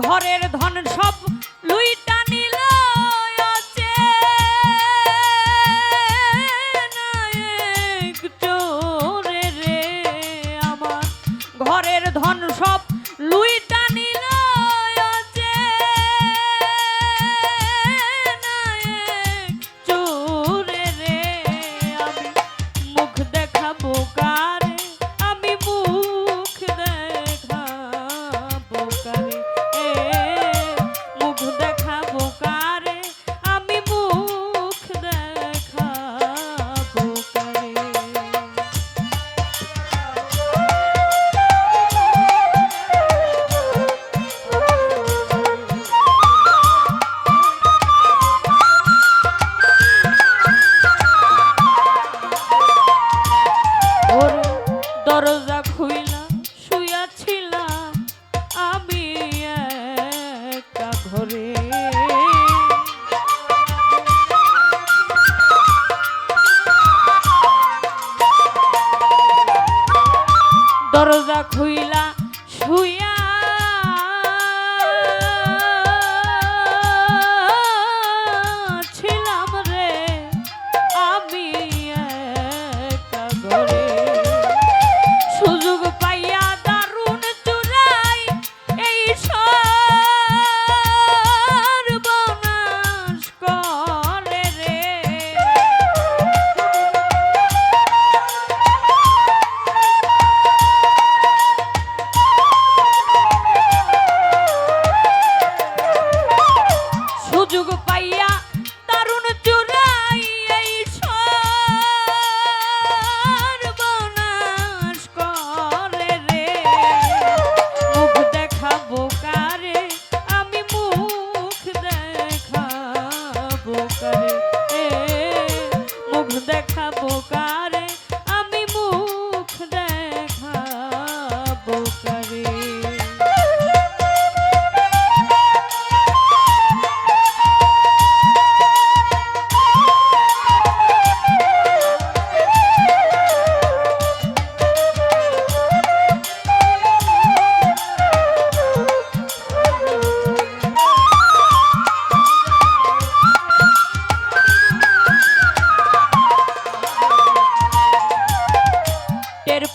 ঘরের ধন সব লুইটা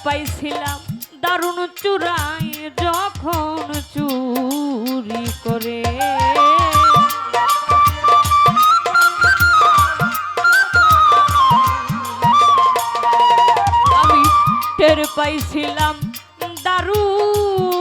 পাইছিলাম দারুণ চূড়াই যখন চুরি করে। আমি টের পাইছিলাম দারুণ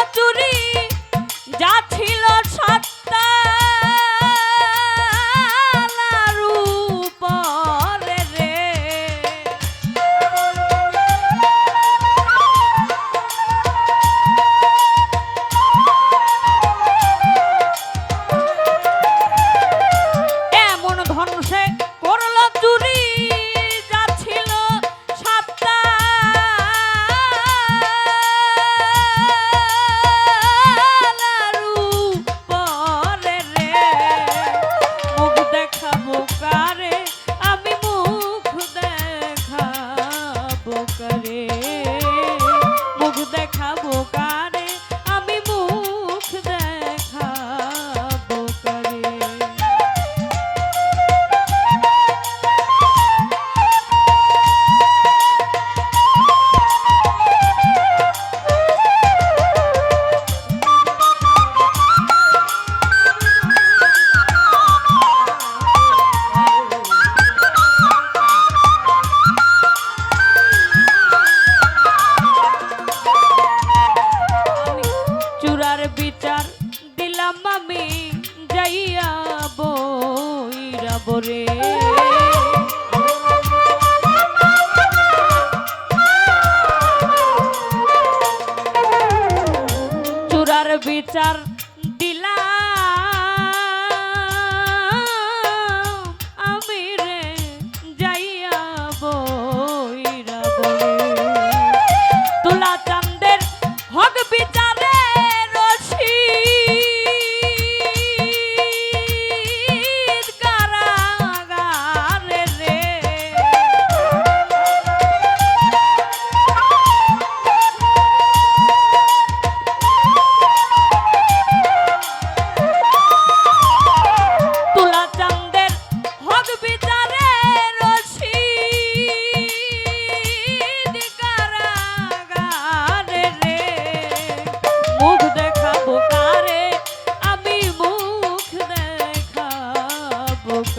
রে। চূড়ার বিচার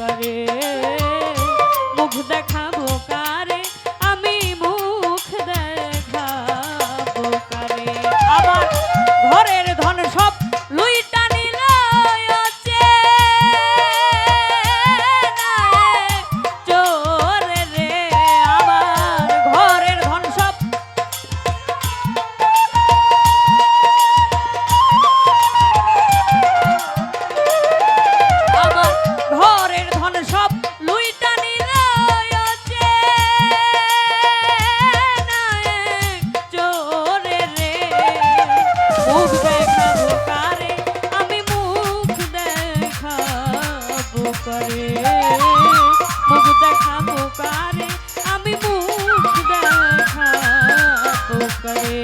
কারে। মুখ দেখাবো কারে আমি মুখ দেখাবো কারে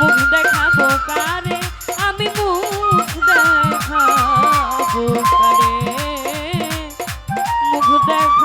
মুখ দেখাবো কারে আমি মুখ দেখাবো কারে মুখ দেখ